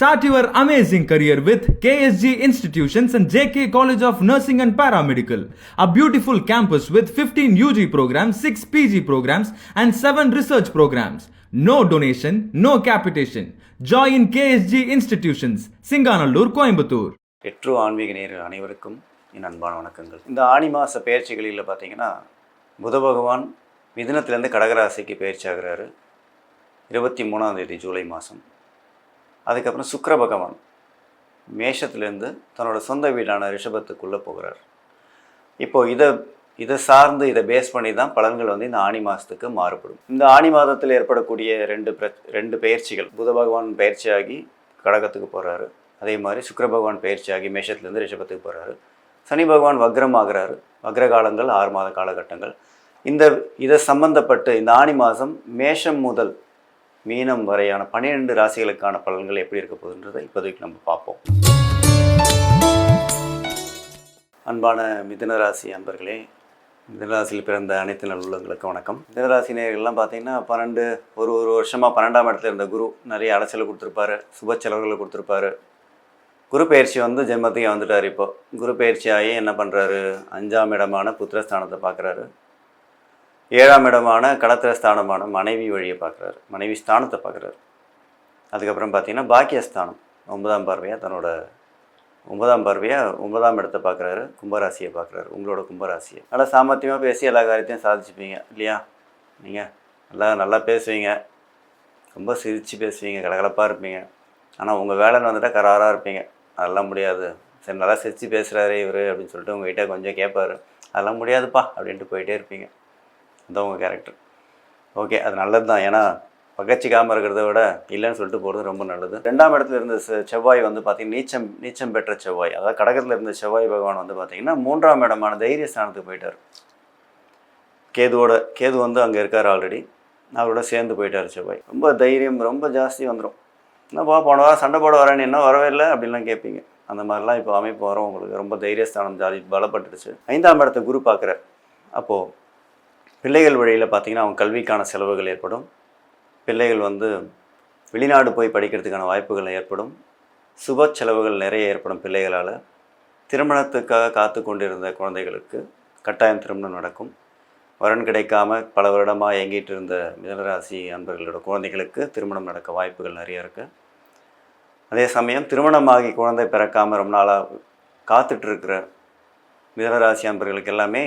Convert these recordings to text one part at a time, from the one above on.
Start your amazing career with KSG Institutions and JK College of Nursing and Paramedical, a beautiful campus with 15 UG programs, 6 PG programs, and 7 research programs. No donation, no capitation. Join KSG Institutions, Singanallur, Coimbatore. பெட்ரோ ஆன்மீக நேயர்கள் அனைவருக்கும் என் அன்பான வணக்கங்கள் இந்த ஆணி மாத பயிற்சிகளில் பார்த்தீங்கன்னா புத பகவான் மிதுனத்திலேருந்து கடகராசிக்கு பயிற்சி ஆகுறாரு இருபத்தி மூணாம் தேதி ஜூலை மாதம் அதுக்கப்புறம் சுக்கர பகவான் மேஷத்துலேருந்து தன்னோட சொந்த வீடான ரிஷபத்துக்குள்ளே போகிறார். இப்போது இதை இதை சார்ந்து இதை பேஸ் பண்ணி தான் பலன்கள் வந்து இந்த ஆணி மாதத்துக்கு மாறுபடும். இந்த ஆணி மாதத்தில் ஏற்படக்கூடிய ரெண்டு பிர ரெண்டு பயிற்சிகள் புத பகவான் பயிற்சியாகி கடகத்துக்கு போகிறாரு அதே மாதிரி சுக்கர பகவான் பயிற்சியாகி மேஷத்துலேருந்து ரிஷபத்துக்கு போகிறாரு சனி பகவான் வக்ரம் ஆகிறாரு வக்ர காலங்கள் ஆறு மாத காலகட்டங்கள். இந்த இதை சம்பந்தப்பட்டு இந்த ஆணி மாதம் மேஷம் முதல் மீனம் வரையான பன்னிரெண்டு ராசிகளுக்கான பலன்கள் எப்படி இருக்க போகுதுன்றதை இப்போதைக்கு நம்ம பார்ப்போம். அன்பான மிதனராசி அன்பர்களே மிதனராசியில் பிறந்த அனைத்து நல்லுள்ளங்களுக்கு வணக்கம். மிதனராசி நேர்கள்லாம் பார்த்தீங்கன்னா பன்னெண்டு ஒரு ஒரு வருஷமாக பன்னெண்டாம் இடத்துல இருந்த குரு நிறைய அலைச்சலை கொடுத்துருப்பாரு சுப செலவுகளை கொடுத்துருப்பாரு. குரு பயிற்சி வந்து ஜென்மத்துக்கே வந்துட்டார் இப்போது குரு பயிற்சி ஆகி என்ன பண்ணுறாரு அஞ்சாம் இடமான புத்திரஸ்தானத்தை பார்க்குறாரு. ஏழாம் இடமான கடத்திர ஸ்தானமான மனைவி வழியை பார்க்குறாரு. மனைவி ஸ்தானத்தை பார்க்குறாரு. அதுக்கப்புறம் பார்த்தீங்கன்னா பாக்கியஸ்தானம் ஒன்பதாம் பார்வையாக தன்னோட ஒன்பதாம் பார்வையாக ஒன்பதாம் இடத்தை பார்க்குறாரு. கும்பராசியை பார்க்குறாரு. உங்களோட கும்பராசியை. நல்லா சாமர்த்தியமாக பேசி எல்லா காரியத்தையும் சாதிச்சுப்பீங்க இல்லையா? நீங்கள் நல்லா நல்லா பேசுவீங்க. ரொம்ப சிரித்து பேசுவீங்க கலகலப்பாக இருப்பீங்க. ஆனால் உங்கள் வேலைன்னு வந்துட்டால் கராராக இருப்பீங்க. அதெல்லாம் முடியாது. சரி நல்லா சிரித்து பேசுகிறாரு இவர் அப்படின்னு சொல்லிட்டு உங்ககிட்ட கொஞ்சம் கேட்பாரு அதெல்லாம் முடியாதுப்பா அப்படின்ட்டு போயிட்டே இருப்பீங்க. இந்த உங்கள் கேரக்டர் ஓகே அது நல்லது தான் ஏன்னா பகச்சிக்காமல் இருக்கிறத விட இல்லைன்னு சொல்லிட்டு போகிறது ரொம்ப நல்லது. ரெண்டாம் இடத்துல இருந்த செ- செவ்வாய் வந்து பார்த்தீங்கன்னா நீச்சம் நீச்சம் பெற்ற செவ்வாய். அதாவது கடகத்தில் இருந்த செவ்வாய் பகவான் வந்து பார்த்தீங்கன்னா மூன்றாம் இடமான தைரிய ஸ்தானத்துக்கு போயிட்டார். கேதுவோட கேது வந்து அங்கே இருக்கார் ஆல்ரெடி அவரோட சேர்ந்து போயிட்டார் செவ்வாய். ரொம்ப தைரியம் ரொம்ப ஜாஸ்தி வந்துடும் என்னப்பா போன வாரம் சண்டை போட வரேன்னு என்ன வரவே இல்லை அப்படின்லாம் கேட்பீங்க. அந்த மாதிரிலாம் இப்போ அமைப்பு வரும் உங்களுக்கு. ரொம்ப தைரியஸ்தானம் ஜாதி பலப்பட்டுடுச்சு ஐந்தாம் இடத்த குரு பார்க்குறார். அப்போது பிள்ளைகள் வழியில் பார்த்தீங்கன்னா அவங்க கல்விக்கான செலவுகள் ஏற்படும். பிள்ளைகள் வந்து வெளிநாடு போய் படிக்கிறதுக்கான வாய்ப்புகள் ஏற்படும். சுப செலவுகள் நிறைய ஏற்படும் பிள்ளைகளால். திருமணத்துக்காக காத்து கொண்டிருந்த குழந்தைகளுக்கு கட்டாயம் திருமணம் நடக்கும். வரன் கிடைக்காம பல வருடமாக இயங்கிட்டு இருந்த மிதனராசி அன்பர்களோட குழந்தைகளுக்கு திருமணம் நடக்க வாய்ப்புகள் நிறைய இருக்குது அதே சமயம் திருமணமாகி குழந்தை பிறக்காமல் ரொம்ப நாளாக காத்துட்ருக்கிற மிதனராசி அன்பர்களுக்கு எல்லாமே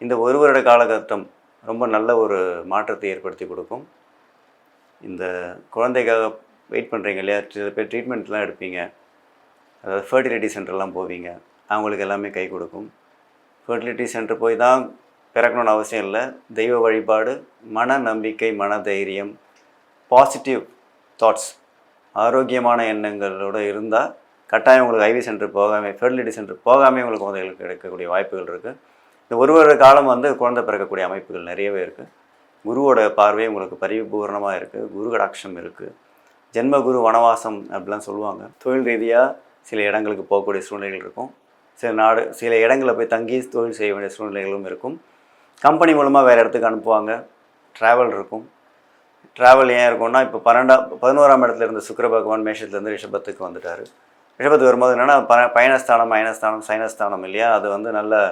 இந்த ஒரு வருட காலகட்டம் ரொம்ப நல்ல ஒரு மாற்றத்தை ஏற்படுத்தி கொடுக்கும். இந்த குழந்தைக்காக வெயிட் பண்ணுறீங்க இல்லையா? சில பேர் ட்ரீட்மெண்ட்லாம் எடுப்பீங்க. அதாவது ஃபர்டிலிட்டி சென்டர்லாம் போவீங்க. அவங்களுக்கு எல்லாமே கை கொடுக்கும். ஃபர்டிலிட்டி சென்டர் போய் தான் பிறக்கணும்னு அவசியம் இல்லை. தெய்வ வழிபாடு மன நம்பிக்கை மன தைரியம் பாசிட்டிவ் தாட்ஸ் ஆரோக்கியமான எண்ணங்களோட இருந்தால் கட்டாயம் உங்களுக்கு ஐவி சென்டர் போகாமல் ஃபெர்டிலிட்டி சென்டர் போகாமல் உங்களுக்கு குழந்தைகளுக்கு கிடைக்கக்கூடிய வாய்ப்புகள் இருக்குது இந்த ஒரு ஒரு காலம் வந்து குழந்தை பிறக்கக்கூடிய அமைப்புகள் நிறையவே இருக்குது குருவோட பார்வை உங்களுக்கு பரிபூர்ணமாக இருக்குது குரு கடாட்சம் இருக்குது ஜென்மகுரு வனவாசம் அப்படிலாம் சொல்லுவாங்க. தொழில் ரீதியாக சில இடங்களுக்கு போகக்கூடிய சூழ்நிலைகள் இருக்கும். சில நாடு சில இடங்களில் போய் தங்கி தொழில் செய்ய வேண்டிய சூழ்நிலைகளும் இருக்கும். கம்பெனி மூலமாக வேறு இடத்துக்கு அனுப்புவாங்க. ட்ராவல் இருக்கும். ட்ராவல் ஏன் இருக்கும்னா இப்போ பன்னெண்டாம் பதினோராம் இடத்துல இருந்த சுக்கர பகவான் மேஷத்துலேருந்து ரிஷபத்துக்கு வந்துட்டார். ரிஷபத்துக்கு வரும்போது என்னென்னா ப பயணஸ்தானம் அயனஸ்தானம் சைனஸ்தானம் இல்லையா? அது வந்து நல்ல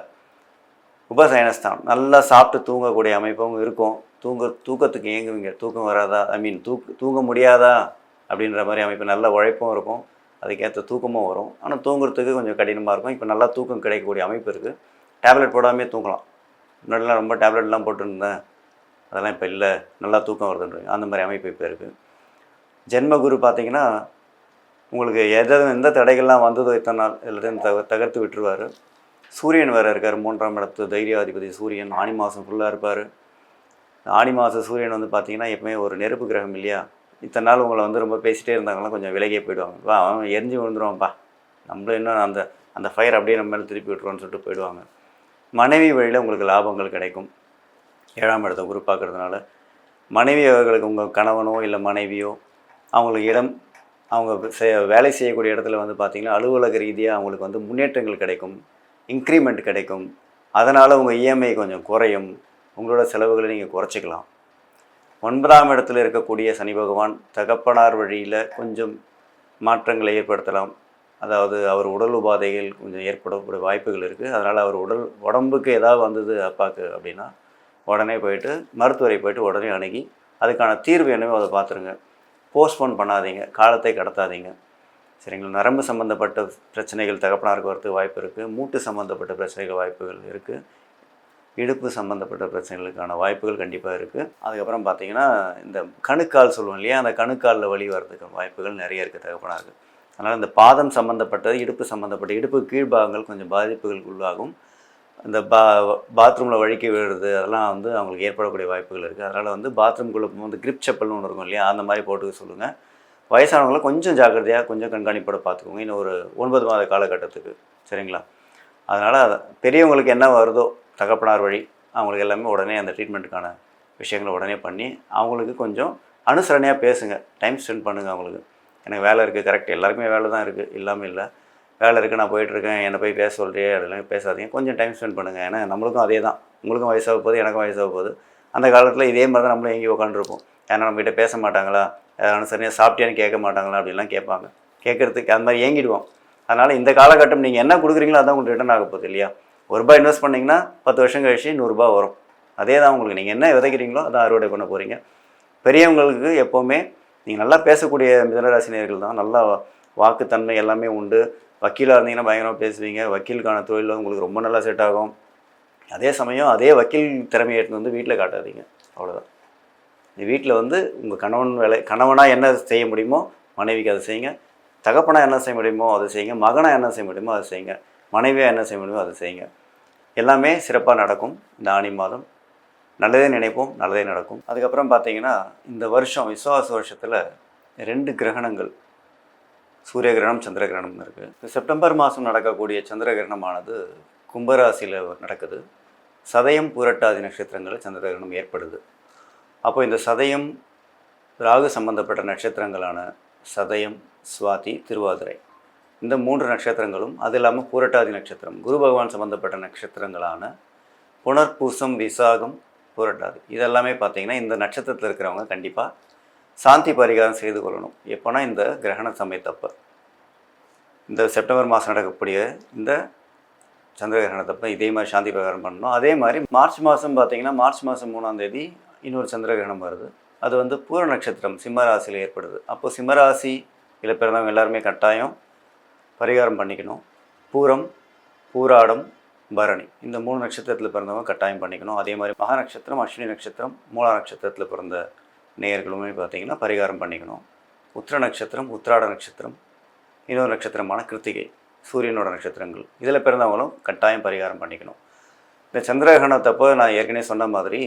உபசயனஸ்தானம் நல்லா சாப்பிட்டு தூங்கக்கூடிய அமைப்பும் இருக்கும். தூங்க தூக்கத்துக்கு ஏங்குவீங்க. தூக்கம் வராதா? ஐ மீன் தூக் தூங்க முடியாதா? அப்படின்ற மாதிரி அமைப்பு நல்ல உழைப்பும் இருக்கும். அதுக்கேற்ற தூக்கமும் வரும். ஆனால் தூங்குறதுக்கு கொஞ்சம் கடினமாக இருக்கும். இப்போ நல்லா தூக்கம் கிடைக்கக்கூடிய அமைப்பு இருக்குது டேப்லெட் போடாமே தூங்கலாம். முன்னாடிலாம் ரொம்ப டேப்லெட்லாம் போட்டுருந்தேன். அதெல்லாம் இப்போ இல்லை. நல்லா தூக்கம் வருதுன்றீங்க. அந்த மாதிரி அமைப்பு இப்போ இருக்குது ஜென்மகுரு பார்த்திங்கன்னா உங்களுக்கு எதை எந்த தடைகள்லாம் வந்ததோ இத்தனை நாள் எல்லாத்தையும் தக தகர்த்து விட்டுருவார். சூரியன் வேறு இருக்கார் மூன்றாம் இடத்து தைரியாதிபதி சூரியன் ஆணி மாதம் ஃபுல்லாக இருப்பார். ஆணி மாதம் சூரியன் வந்து பார்த்தீங்கன்னா எப்பவுமே ஒரு நெருப்பு கிரகம் இல்லையா? இத்தனை நாள் உங்களை வந்து ரொம்ப பேசிகிட்டே இருந்தாங்கன்னா கொஞ்சம் விலகியே போயிடுவாங்க. வா அவன் எரிஞ்சு விழுந்துருவான்ப்பா. நம்மளும் இன்னும் அந்த அந்த ஃபயர் அப்படியே நம்ம மேலே திருப்பி விட்டுருவோன்னு சொல்லிட்டு போயிடுவாங்க. மனைவி வழியில் உங்களுக்கு லாபங்கள் கிடைக்கும். ஏழாம் இடத்த குரு மனைவி அவர்களுக்கு உங்கள் கணவனோ இல்லை மனைவியோ அவங்களுக்கு இடம் அவங்க வேலை செய்யக்கூடிய இடத்துல வந்து பார்த்திங்கன்னா அலுவலக ரீதியாக அவங்களுக்கு வந்து முன்னேற்றங்கள் கிடைக்கும். இன்க்ரிமெண்ட் கிடைக்கும். அதனால் உங்கள் இஎம்ஐ கொஞ்சம் குறையும். உங்களோட செலவுகளை நீங்கள் குறைச்சிக்கலாம். ஒன்பதாம் இடத்துல இருக்கக்கூடிய சனி பகவான் தகப்பனார் வழியில் கொஞ்சம் மாற்றங்களை ஏற்படுத்தலாம். அதாவது அவர் உடல் உபாதைகள் கொஞ்சம் ஏற்படக்கூடிய வாய்ப்புகள் இருக்குது அதனால் அவர் உடல் உடம்புக்கு ஏதாவது வந்தது அப்பாவுக்கு அப்படின்னா உடனே போயிட்டு மருத்துவரை போயிட்டு உடனே அணுகி அதுக்கான தீர்வு என்னவோ அதை பார்த்துருங்க. போஸ்ட்போன் பண்ணாதீங்க. காலத்தை கடத்தாதீங்க. சரிங்களா நரம்பு சம்மந்தப்பட்ட பிரச்சனைகள் தகப்பனாருக்கு வரதுக்கு வாய்ப்பு இருக்குது மூட்டு சம்மந்தப்பட்ட பிரச்சனைகள் வாய்ப்புகள் இருக்குது இடுப்பு சம்மந்தப்பட்ட பிரச்சனைகளுக்கான வாய்ப்புகள் கண்டிப்பாக இருக்குது அதுக்கப்புறம் பார்த்திங்கன்னா இந்த கணுக்கால் சொல்லுவோம் இல்லையா? அந்த கணுக்காலில் வழி வர்றதுக்கு வாய்ப்புகள் நிறைய இருக்குது தகப்பனாருக்கு. அதனால் இந்த பாதம் சம்மந்தப்பட்ட இடுப்பு சம்மந்தப்பட்ட இடுப்பு கீழ்பாகங்கள் கொஞ்சம் பாதிப்புகளுக்கு உள்ளாகும். இந்த பா பாத்ரூமில் வழுக்கி விழுறது அதெல்லாம் வந்து அவங்களுக்கு ஏற்படக்கூடிய வாய்ப்புகள் இருக்குது அதனால் வந்து பாத்ரூம்குள்ளே போகும்போது கிரிப் செப்பல்னு ஒன்று இருக்கும் இல்லையா? அந்த மாதிரி போட்டுக்க சொல்லுங்கள் வயசானவங்களை கொஞ்சம் ஜாக்கிரதையாக கொஞ்சம் கண்காணிப்போட பார்த்துக்கோங்க. இன்னும் ஒரு ஒன்பது மாத காலகட்டத்துக்கு. சரிங்களா? அதனால் பெரியவங்களுக்கு என்ன வருதோ தகப்பனார் வழி அவங்களுக்கு எல்லாமே உடனே அந்த ட்ரீட்மெண்ட்டுக்கான விஷயங்களை உடனே பண்ணி அவங்களுக்கு கொஞ்சம் அனுசரணையாக பேசுங்க. டைம் ஸ்பெண்ட் பண்ணுங்கள் அவங்களுக்கு. எனக்கு வேலை இருக்குது கரெக்ட் எல்லாருக்குமே வேலை தான் இருக்குது இல்லாமல் இல்லை. வேலை இருக்குது நான் போயிட்டுருக்கேன் என்னை போய் பேச சொல்றியே அதெல்லாம் பேசாதீங்க. கொஞ்சம் டைம் ஸ்பெண்ட் பண்ணுங்கள் ஏன்னா நம்மளுக்கும் அதே தான். உங்களுக்கும் வயசாக போகுது எனக்கும் வயசாக போகுது. அந்த காலத்தில் இதே மாதிரி தான் நம்மளும் எங்கேயும் உட்காந்துருப்போம் ஏன்னா நம்மகிட்ட பேச மாட்டாங்களா? சரியாக சாப்பிட்டியான்னு கேட்க மாட்டாங்களா அப்படிலாம் கேட்பாங்க. கேட்குறதுக்கு அந்த மாதிரி ஏங்கிடுவோம். அதனால் இந்த காலகட்டம் நீங்கள் என்ன கொடுக்குறீங்களோ அதான் உங்களுக்கு ரிட்டர்ன் ஆக போகுது இல்லையா? ஒரு ரூபாய் இன்வெஸ்ட் பண்ணிங்கன்னா பத்து வருஷம் கழிச்சு நூறுரூபா வரும். அதே தான் உங்களுக்கு. நீங்கள் என்ன விதைக்கிறீங்களோ அதான் அறுவடை பண்ண போகிறீங்க பெரியவங்களுக்கு எப்போவுமே நீங்கள் நல்லா பேசக்கூடிய மிதனராசினியர்கள் தான். நல்லா வாக்குத்தன்மை எல்லாமே உண்டு. வக்கீலாக இருந்தீங்கன்னா பயங்கரமாக பேசுவீங்க. வக்கீலுக்கான தொழில் உங்களுக்கு ரொம்ப நல்லா செட் ஆகும். அதே சமயம் அதே வக்கீல் திறமையை எடுத்து வந்து வீட்டில் காட்டாதீங்க. அவ்வளோதான் நீ வீட்டில் வந்து உங்கள் கணவன் வேலை கணவனாக என்ன செய்ய முடியுமோ மனைவிக்கு அதை செய்யுங்க. தகப்பனாக என்ன செய்ய முடியுமோ அதை செய்யுங்க. மகனாக என்ன செய்ய முடியுமோ அதை செய்யுங்க. மனைவியாக என்ன செய்ய முடியுமோ அதை செய்யுங்க. எல்லாமே சிறப்பாக நடக்கும் இந்த ஆணி மாதம். நல்லதே நினைப்போம் நல்லதே நடக்கும். அதுக்கப்புறம் பார்த்தீங்கன்னா இந்த வருஷம் விசுவாச வருஷத்தில் ரெண்டு கிரகணங்கள். சூரிய கிரகணம் சந்திர கிரகணம் இருக்குது செப்டம்பர் மாதம் நடக்கக்கூடிய சந்திர கிரகணமானது கும்பராசியில் நடக்குது. சதயம் பூரட்டாதி நட்சத்திரங்களில் சந்திர கிரகணம் ஏற்படுது. அப்போ இந்த சதயம் ராகு சம்பந்தப்பட்ட நட்சத்திரங்களான சதயம் சுவாதி திருவாதிரை. இந்த மூன்று நட்சத்திரங்களும் அது இல்லாமல் பூரட்டாதி நட்சத்திரம் குரு பகவான் சம்பந்தப்பட்ட நட்சத்திரங்களான புனர்பூசம் விசாகம் புரட்டாது. இதெல்லாமே பார்த்திங்கன்னா இந்த நட்சத்திரத்தில் இருக்கிறவங்க கண்டிப்பாக சாந்தி பரிகாரம் செய்து கொள்ளணும். எப்போனா இந்த கிரகண சமயத்தப்போ. இந்த செப்டம்பர் மாதம் நடக்கக்கூடிய இந்த சந்திர கிரகணத்தப்போ இதே மாதிரி சாந்தி பரிகாரம் பண்ணணும். அதே மாதிரி மார்ச் மாதம் பார்த்தீங்கன்னா மார்ச் மாதம் மூணாம் தேதி இன்னொரு சந்திர கிரகணம் வருது. அது வந்து பூர நட்சத்திரம் சிம்மராசியில் ஏற்படுது. அப்போ சிம்மராசி இதில் பிறந்தவங்க எல்லாருமே கட்டாயம் பரிகாரம் பண்ணிக்கணும். பூரம் பூராடம் பரணி. இந்த மூணு நட்சத்திரத்தில் பிறந்தவங்க கட்டாயம் பண்ணிக்கணும். அதே மாதிரி மகா நட்சத்திரம் அஸ்வினி நட்சத்திரம் மூலா நட்சத்திரத்தில் பிறந்த நேயர்களுமே பார்த்தீங்கன்னா பரிகாரம் பண்ணிக்கணும். உத்திர நட்சத்திரம் உத்திராட நட்சத்திரம் இன்னொரு நட்சத்திரமான கிருத்திகை சூரியனோட நட்சத்திரங்கள். இதில் பிறந்தவங்களும் கட்டாயம் பரிகாரம் பண்ணிக்கணும். இந்த சந்திரகிரகணத்தப்போ நான் ஏற்கனவே சொன்ன மாதிரி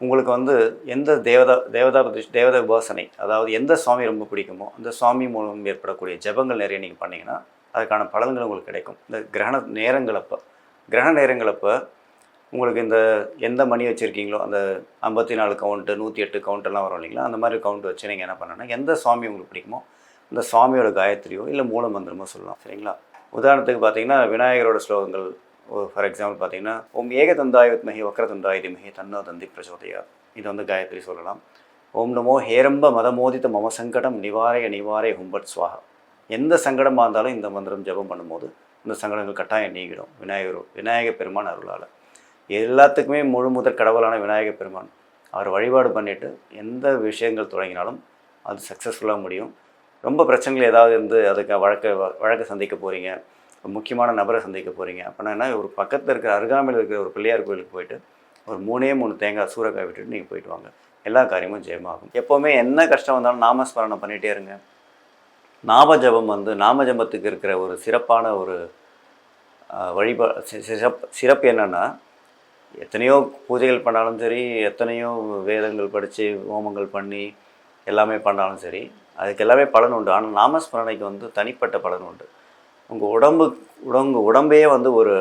உங்களுக்கு வந்து எந்த தேவதா தேவதா பிரதிஷ் தேவதா உபாசனை அதாவது எந்த சுவாமி ரொம்ப பிடிக்குமோ அந்த சுவாமி மூலம் ஏற்படக்கூடிய ஜெபங்கள் நிறைய நீங்கள் பண்ணிங்கன்னா அதுக்கான பலன்கள் உங்களுக்கு கிடைக்கும். இந்த கிரகண நேரங்களப்போ கிரகண நேரங்களப்போ உங்களுக்கு இந்த எந்த மணி வச்சுருக்கீங்களோ அந்த ஐம்பத்தி நாலு கவுண்ட்டு நூற்றி எட்டு கவுண்ட்டெல்லாம் வரும் இல்லைங்களா அந்த மாதிரி கவுண்ட் வச்சு நீங்கள் என்ன பண்ணணும்னா எந்த சுவாமி உங்களுக்கு பிடிக்குமோ அந்த சுவாமியோட காயத்ரியோ இல்லை மூல மந்திரமோ சொல்லலாம் சரிங்களா? உதாரணத்துக்கு பார்த்தீங்கன்னா விநாயகரோட ஸ்லோகங்கள் ஃபார் எக்ஸாம்பிள் பார்த்தீங்கன்னா ஓம் ஏகதந்தாய வித்மகி வக்ரதந்தாய திமகி தன்னோ தந்தி பிரச்சோதயா. இது வந்து காயத்ரி சொல்லலாம். ஓம் நமோ ஹேரம்ப மதமோதித்த மம சங்கடம் நிவாரய நிவாரய ஹும்பட் சுவாகா எந்த சங்கடமாக இருந்தாலும் இந்த மந்திரம் ஜெபம் பண்ணும்போது இந்த சங்கடங்கள் கட்டாயம் நீங்கிடும். விநாயகர் விநாயக பெருமான் அருளால். எல்லாத்துக்குமே முழு முதற் கடவுளான விநாயக பெருமான். அவர் வழிபாடு பண்ணிவிட்டு எந்த விஷயங்கள் தொடங்கினாலும் அது சக்ஸஸ்ஃபுல்லாக முடியும். ரொம்ப பிரச்சனைகள் ஏதாவது இருந்து அதுக்கு வழக்க வழக்கு சந்திக்க போகிறீங்க முக்கியமான நபரை சந்திக்க போகிறீங்க அப்படின்னா என்ன ஒரு பக்கத்தில் இருக்கிற அருகாமையில் இருக்கிற ஒரு பிள்ளையார் கோயிலுக்கு போயிட்டு ஒரு மூணே மூணு தேங்காய் சூறக்காய் விட்டுட்டு நீங்கள் போயிட்டு வாங்க. எல்லா காரியமும் ஜெயமாகும். எப்போவுமே என்ன கஷ்டம் வந்தாலும் நாமஸ்மரணம் பண்ணிகிட்டே இருங்க. நாம ஜபம் வந்து நாம ஜபத்துக்கு இருக்கிற ஒரு சிறப்பான ஒரு வழிபா சிறப்பு சிறப்பு என்னென்னா எத்தனையோ பூஜைகள் பண்ணாலும் சரி எத்தனையோ வேதங்கள் படித்து ஹோமங்கள் பண்ணி எல்லாமே பண்ணாலும் சரி அதுக்கு எல்லாமே பலன் உண்டு. ஆனால் நாமஸ்மரணைக்கு வந்து தனிப்பட்ட பலன் உண்டு. உங்கள் உடம்பு உடம்பு உடம்பே வந்து ஒரு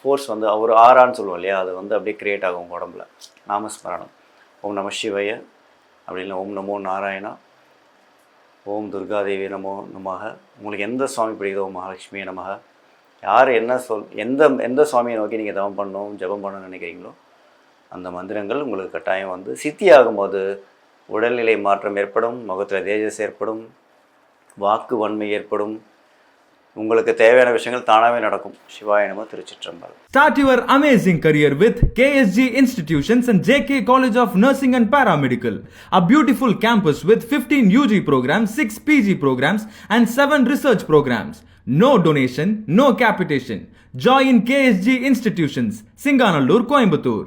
ஃபோர்ஸ் வந்து ஒரு ஆறான்னு சொல்லுவோம் இல்லையா? அது வந்து அப்படியே க்ரியேட் ஆகும் உங்கள் உடம்புல. நாமஸ்மரணம். ஓம் நம சிவய. அப்படி இல்லை ஓம் நமோ நாராயணா. ஓம் துர்காதேவி நமோ நமக. உங்களுக்கு எந்த சுவாமி பிடிக்குதோ ஓம் மகாலட்சுமி நமக. யார் என்ன சொல் எந்த எந்த சுவாமியை நோக்கி நீங்கள் தவம் பண்ணணும் ஜெபம் பண்ணணும்னு நினைக்கிறீங்களோ அந்த மந்திரங்கள் உங்களுக்கு கட்டாயம் வந்து சித்தி ஆகும்போது உடல்நிலை மாற்றம் ஏற்படும் முகத்தில் தேஜஸ் ஏற்படும் வாக்கு வன்மை ஏற்படும் உங்களுக்கு தேவையான விஷயங்கள் தானாகவே நடக்கும் சிவாயனமோ திருச்சிற்றம்பலம் start your amazing career with KSG institutions and J K college of nursing and paramedical a beautiful campus with fifteen UG program six PG programs and seven research programs no donation no capitation join KSG institutions Singanallur Coimbatore